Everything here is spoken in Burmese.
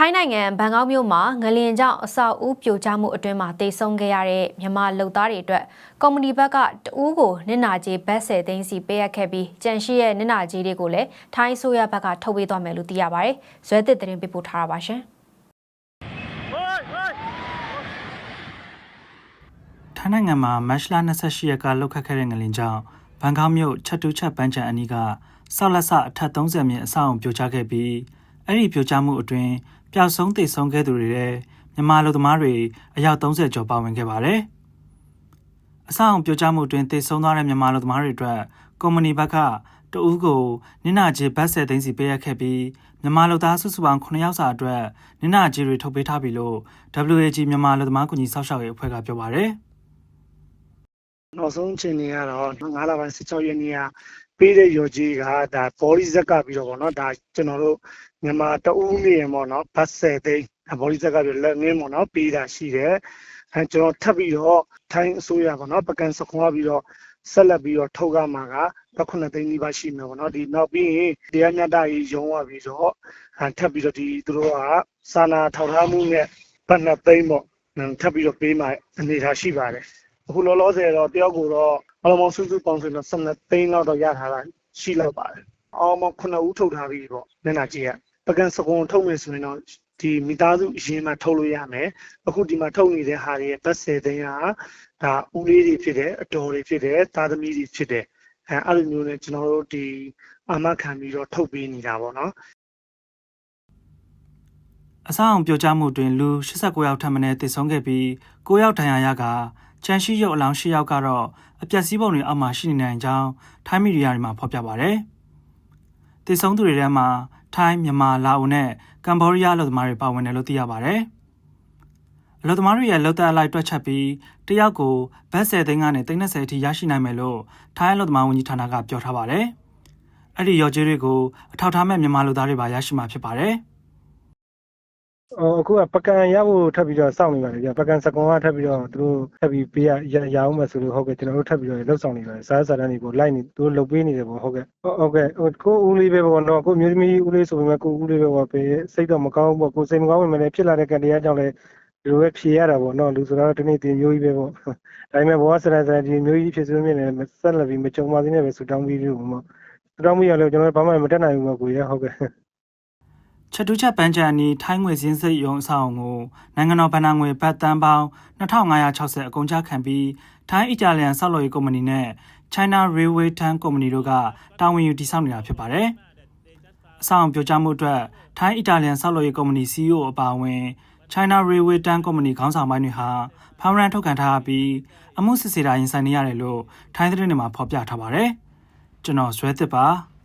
ထိုင်းနိုင်ငံဘန်ကောက်မြို့မှာငလင်ကြောင့်အဆောက်အဦပြိုကျမှုအတွင်းမှာတိတ်ဆုံးခဲ့ရတဲ့မြန်မာလုပ်သားတွေအတွက်ကုမ္ပဏီဘက်ကတဦးကိုနစ်နာကြေးဘတ်10သိန်းစီပေးအပ်ခဲ့ပြီးကြန့်ရှိရဲ့နစ်နာကြေးတွေကိုလည်းထိုင်းအစိုးရဘက်ကထုတ်ပေးသွားမယ်လို့သိရပါတယ်။ဇွဲသစ်သတင်းပေးပို့ထားတာပါရှင်။ထိုင်းနိုင်ငံမှာမတ်လ28ရက်ကလှုပ်ခတ်ခဲ့တဲ့ငလင်ကြောင့်ဘန်ကောက်မြို့ချက်တူးချက်ပန်းချံအနီးကဆောက်လက်ဆအထက်30မြင့်အဆောက်အုံပြိုကျခဲ့ပြီးအဲ့ဒီပြိုကျမှုအတွင်း ပျောက်ဆုံးသေဆုံးခဲ့သူတွေလည်းမြန်မာလူသမားတွေအယောက်30ကျော်ပါဝင်ခဲ့ပါတယ်။အဆောက်အုံပြိုကျမှုအတွင်းသေဆုံးသွားတဲ့မြန်မာလူသမားတွေအတွက်ကုမ္ပဏီဘက်ကတဦးကိုနစ်နာကြေးဘတ်10သိန်းစီပေးအပ်ခဲ့ပြီးမြန်မာလူသားစုစုပေါင်း9ယောက်စာအတွက်နစ်နာကြေးတွေထုတ်ပေးထားပြီလို့ WAG မြန်မာလူသမားကူညီစောင့်ရှောက်ရေးအဖွဲ့ကပြောပါတယ်။ နောက်ဆုံးအချိန်တွေကတော့9လပိုင်း16ရက်နေ့ကပေးတဲ့ရော်ကြီးကဒါဘော်လီဇက်ကပြီးတော့ဗောနော်ဒါကျွန်တော်တို့မြန်မာတအူးနေရင်ဗောနော်ဘတ်10သိန်းဘော်လီဇက်ကပြီးလက်ငင်းဗောနော်ပေးတာရှိတယ်အဲကျွန်တော်ထပ်ပြီးတော့ထိုင်းအစိုးရဗောနော်ပကန်စခွန်ကပြီးတော့ဆက်လက်ပြီးတော့ထုတ်ကမှာက9သိန်းနီးပါးရှိမယ်ဗောနော်ဒီနောက်ပြီးရင်တရားမျှတရေးရုံးရပြီးတော့ထပ်ပြီးတော့ဒီသူတို့ကစာနာထောက်ထားမှုနဲ့ဘတ်2သိန်းဗောထပ်ပြီးတော့ပေးမှာအနေထားရှိပါတယ် အခုလောလောဆယ်တော့တယောက်ကိုတော့အလုံးပေါင်းစုစုပေါင်းဆိုတော့12သိန်းလောက်တော့ရထားတာရှိလောက်ပါတယ်။အောင်းပေါင်း9ဦးထုတ်ထားပြီပေါ့။မျက်နှာကြည့်ရ။ပကံစကွန်ထုတ်မယ်ဆိုရင်တော့ဒီမိသားစုအရင်မှထုတ်လို့ရမယ်။အခုဒီမှာထုတ်နေတဲ့ဟာတွေရဲ့ဘတ်10သိန်းကဒါဦးလေးတွေဖြစ်တယ်အတော်တွေဖြစ်တယ်သားသမီးတွေဖြစ်တယ်။အဲအဲ့လိုမျိုးနဲ့ကျွန်တော်တို့ဒီအာမခံပြီးတော့ထုတ်ပေးနေတာပေါ့နော်။အဆောက်အုံပြိုကျမှုတွင်လူ89ယောက်ထပ်မံသေဆုံးခဲ့ပြီး9ယောက်ဒဏ်ရာရက ချန်ရှိရုပ်အလောင်း10ယောက်ကတော့အပျက်စီးပုံတွေအောက်မှာရှိနေနိုင်ကြောင်းထိုင်းမီဒီယာတွေမှာဖော်ပြပါဗျ။သေဆုံးသူတွေထဲမှာထိုင်းမြန်မာလာအိုနဲ့ကမ်ဘောဒီးယားလူသမားတွေပါဝင်တယ်လို့သိရပါဗျ။အလူသမားတွေရဲ့လောက်သက်အလိုက်တွက်ချက်ပြီးတယောက်ကိုဘတ်10သိန်းကနေ30အထိရရှိနိုင်မယ်လို့ထိုင်းအလူသမားဝန်ကြီးဌာနကပြောထားပါတယ်။အဲ့ဒီရော်ကြေးတွေကိုအထောက်ထားမဲ့မြန်မာလူသားတွေပါရရှိမှာဖြစ်ပါတယ်။ ဟိုအခုကပကံရဖို့ထပ်ပြီးတော့စောင့်နေပါတယ်ဗျပကံစကွန်ကထပ်ပြီးတော့သူတို့ထပ်ပြီးပေးရရရအောင်မယ်ဆိုလို့ဟုတ်ကဲ့ကျွန်တော်တို့ထပ်ပြီးတော့လှုပ်ဆောင်နေပါတယ်စားစားတန်းတွေကိုလိုက်နေသူတို့လှုပ်ပေးနေတယ်ပေါ့ဟုတ်ကဲ့ဟုတ်ကဲ့ဟိုကိုဦးလေးပဲပေါ့နော်ကိုမျိုးသမီးဦးလေးဆိုပေမဲ့ကိုဦးလေးပဲပေါ့ပဲစိတ်တော့မကောင်းဘူးပေါ့ကိုစိတ်မကောင်းဝင်မလည်းဖြစ်လာတဲ့ကတရားကြောင့်လည်းဒီလိုပဲဖြေရတာပေါ့နော်လူဆိုတော့ဒီနေ့ဒီမျိုးကြီးပဲပေါ့ဒါပေမဲ့ဘောကစရစရဒီမျိုးကြီးဖြစ်စိုးမြင်နေဆက်လက်ပြီးမကြုံပါသေးနဲ့ပဲဆူတောင်းပြီးလို့ပေါ့ဆူတောင်းပြီးရလို့ကျွန်တော်ဘာမှမတက်နိုင်ဘူးပေါ့ကိုရဟုတ်ကဲ့ ချက်တူးချက်ပန်းချံအနီးထိုင်းငွေစင်းစိတ်ရုံအဆောင်အုံကိုနိုင်ငံတော်ဗဏ္ဍာငွေဘတ်တန်ပေါင်း2560အကုန်ကျခံပြီးထိုင်းအီတာလျန်ဆောက်လုပ်ရေးကုမ္ပဏီနဲ့ China Railway Tank ကုမ္ပဏီတို့ကတာဝန်ယူတည်ဆောက်နေတာဖြစ်ပါတယ်။အဆောင်အုံပြိုကျမှုအတွက်ထိုင်းအီတာလျန်ဆောက်လုပ်ရေးကုမ္ပဏီ CEO အပါအဝင် China Railway Tank ကုမ္ပဏီခေါင်းဆောင်ပိုင်းတွေဟာဖောင်ရန်ထုတ်ခံထားရပြီးအမှုစစ်ဆေးတာရင်ဆိုင်နေရတယ်လို့ထိုင်းသတင်းတွေမှာဖော်ပြထားပါတယ်။ကျွန်တော်ဇွဲသစ်ပါ။